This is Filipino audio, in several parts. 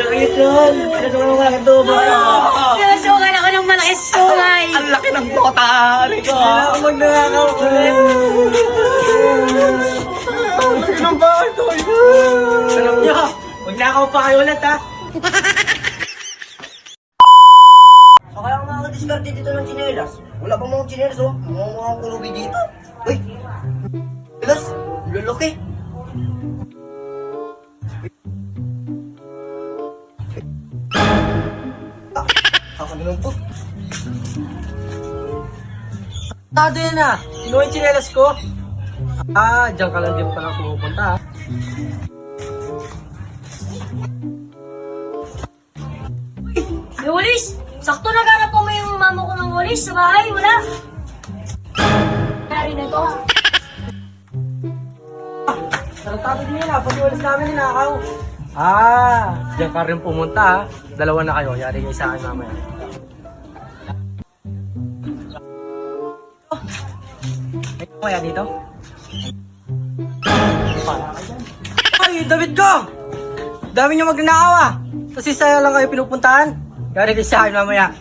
sakit yun. Pinasukan mo malaking tubo. Sinusukan ako ng malaking sungay. Ang laki ng bota, Rico. Wala akong magnanakaw ulit. Ilang ba ito? Alam nyo, magnakaw pa kayo ulit ha. So kaya dito ng chinelas. Wala pang mga chinelas oh. Mga mga kulubi dito. Uy! Chinelas! Kakaganon po. Tado yan ah. Kinuha yung chinelas ko. Ah, diyan ka lang din pala pumupunta ah. May walis! Sakto naghanap po mo yung mama ko ng walis sa bahay. Wala. Nari na to. Tarantado niyo yan ah. Pati walis namin ninakaw. Ah, diyan ka rin pumunta ah. Dalawa na kayo. Yari kayo sa akin mamaya. May kaya dito? Ay, David ko! Dami niyo magnanakaw ah. Kasi saya lang kayo pinupuntahan. Yari kayo sa akin mamaya.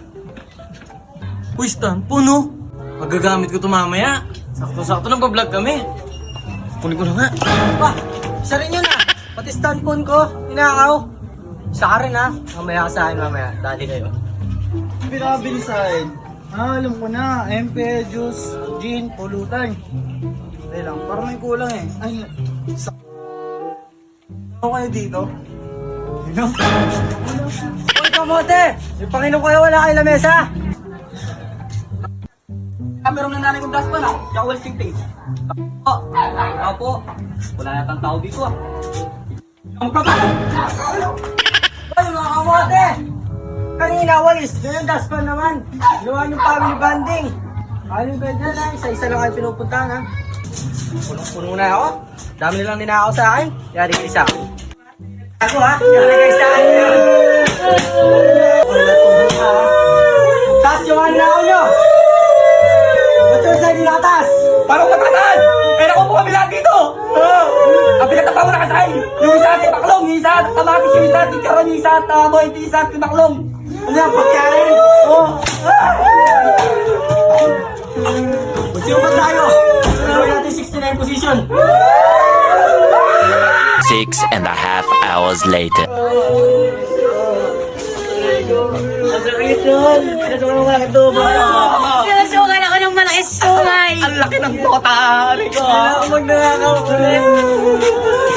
Uy, Stan, puno. Magagamit ko to mamaya. Sakto-sakto nagpa-vlog kami. Kunin ko na nga. Pa, isa rin yun ah. Stand phone ko, ninakaw. Isa ka rin ah. Mamaya ka sa akin mamaya. Dali kayo. Pinabili sa akin. Ah, alam ko na. MP, juice, gin, pulutan. Hindi lang, parang may kulang eh. Ay, sa... Ako kayo dito? Dito? Uy, kamote! Yung Panginoon kayo, wala kayo lamesa. Ah, meron na nanay kong daspan ah. Tsaka walis tingting. Oh, ako po. Wala yatang tao dito ah. Ang kaba! Uy, mga kamote! Kanina, walis. Ngayon, daspan naman. Ginawa yung family banding. Ano ba dyan ah? Isa-isa lang kayo pinupuntahan ha. Punong-puno na ako. Dami nilang ninakaw sa akin. Yari kayo sa akin. Ako ha? Yari kayo sa akin. Taas yung mga ninakaw nyo! Ba't yung sa nilataas? Parang matatas! Baklong, yung isa at kamatis, yung isa at karon, yung isa at uh, boy, yung isa at baklong! Ano yan? Pagkain? Oh! Magsiupat tayo! Gawin natin 69 position. Six and a half hours later. Ang sakit yun. Pinasukan mo malaking tubo. Sinusukan ako ng malaking sungay. Ang laki ng bota, Rico! Wala akong magnanakaw ulit.